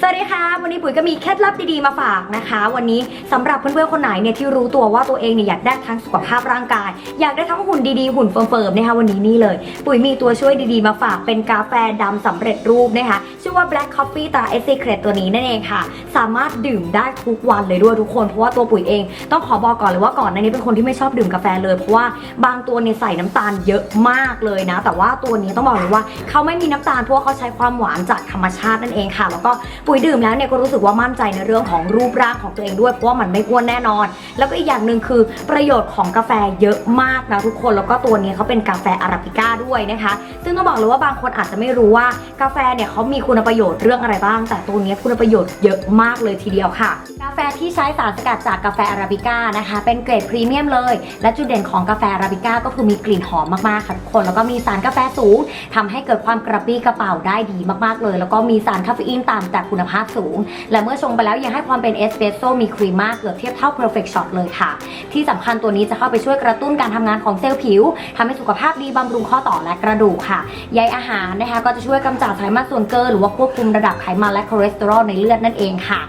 สวัสดีค่ะ วันนี้ปุ๋ยก็มีเคล็ดลับดีๆมาฝากนะคะ วันนี้สำหรับเพื่อนๆคนไหนเนี่ยที่รู้ตัวว่าตัวเองเนี่ยอยากได้ทั้งสุขภาพร่างกาย อยากได้ทั้งหุ่นดีๆหุ่นเฟิร์มๆนะคะวันนี้นี่เลย ปุ๋ยมีตัวช่วยดีๆมาฝากเป็นกาแฟดำสำเร็จรูปนะคะชื่อว่า Black Coffee ตรา S Secret ตัวนี้นั่นเองค่ะ สามารถดื่มได้ทุกวันเลยด้วยทุกคนเพราะว่าตัวปุ๋ยเองต้องขอบอกก่อนเลยว่าก่อนหน้านี้เป็นคนที่ไม่ชอบดื่มกาแฟเลยเพราะว่าบางตัวเนี่ยใส่น้ำตาลเยอะมากเลยนะ แต่ว่าตัวนี้ต้องบอกเลยว่าเขาไม่มีน้ำตาลเพราะว่าเขาใช้ความหวานจากธรรมชาตินั่นเองค่ะ แล้วก็ปุ๋ยดื่มแล้วเนี่ยก็รู้สึกว่ามั่นใจในเรื่องของรูปร่างของตัวเองด้วยเพราะว่ามันไม่อ้วนแน่นอน แล้วก็อีกอย่างหนึ่งคือประโยชน์ของกาแฟเยอะมากนะทุกคนแล้วก็ตัวนี้เขาเป็นกาแฟอาราบิก้าด้วยนะคะ ซึ่งต้องบอกเลยว่าบางคนอาจจะไม่รู้ว่ากาแฟเนี่ยเขามีคุณประโยชน์เรื่องอะไรบ้าง แต่ตัวนี้คุณประโยชน์เยอะมากเลยทีเดียวค่ะ กาแฟที่ใช้สารสกัดจากกาแฟอาราบิก้านะคะ เป็นเกรดพรีเมียมเลย และจุดเด่นของกาแฟอาราบิก้าก็คือมีกลิ่นหอมมากๆค่ะทุกคนแล้วก็มีสารกาแฟสูงทำให้เกิดความกระปี้กระเป๋าได้ดีมากๆเลย แล้วก็มีสารคาเฟอีนต่ำแต่คุณภาพสูง และเมื่อชงไปแล้วยังให้ความเป็นเอสเปรสโซ่มีครีมมากเกือบเทียบเท่า perfect shot เลยค่ะ ที่สำคัญตัวนี้จะเข้าไปช่วยกระตุ้นการทำงานของเซลล์ผิวทำให้สุขภาพดีบำรุงข้อต่อและกระดูกค่ะใยอาหารนะคะก็จะช่วยกำจัดไขมันส่วนเกินหรือว่าควบคุมระดับไขมันและคอเลสเตอรอลในเลือดนั่นเองค่ะ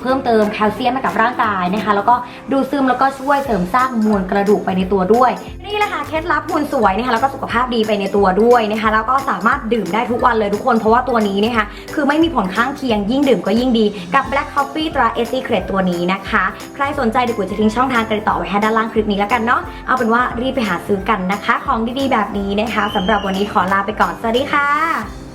เพิ่มเติมแคลเซียมให้กับร่างกายนะคะ แล้วก็ดูดซึมแล้วก็ช่วยเสริมสร้างมวลกระดูกไปในตัวด้วย นี่แหละค่ะเคล็ดลับหุ่นสวยนะคะแล้วก็สุขภาพดีไปในตัวด้วยนะคะ แล้วก็สามารถดื่มได้ทุกวันเลยทุกคนเพราะว่าตัวนี้นะคะคือไม่มีผลข้างเคียงยิ่งดื่มก็ยิ่งดีกับ Black Coffee ตรา S Secret ตัวนี้นะคะ ใครสนใจเดี๋ยวกูจะทิ้งช่องทางการติดต่อไว้ให้ด้านล่างคลิปนี้แล้วกันเนาะเอาเป็นว่ารีบไปหาซื้อกันนะคะ ของดีๆแบบนี้นะคะสำหรับวันนี้ขอลาไปก่อนสวัสดีค่ะ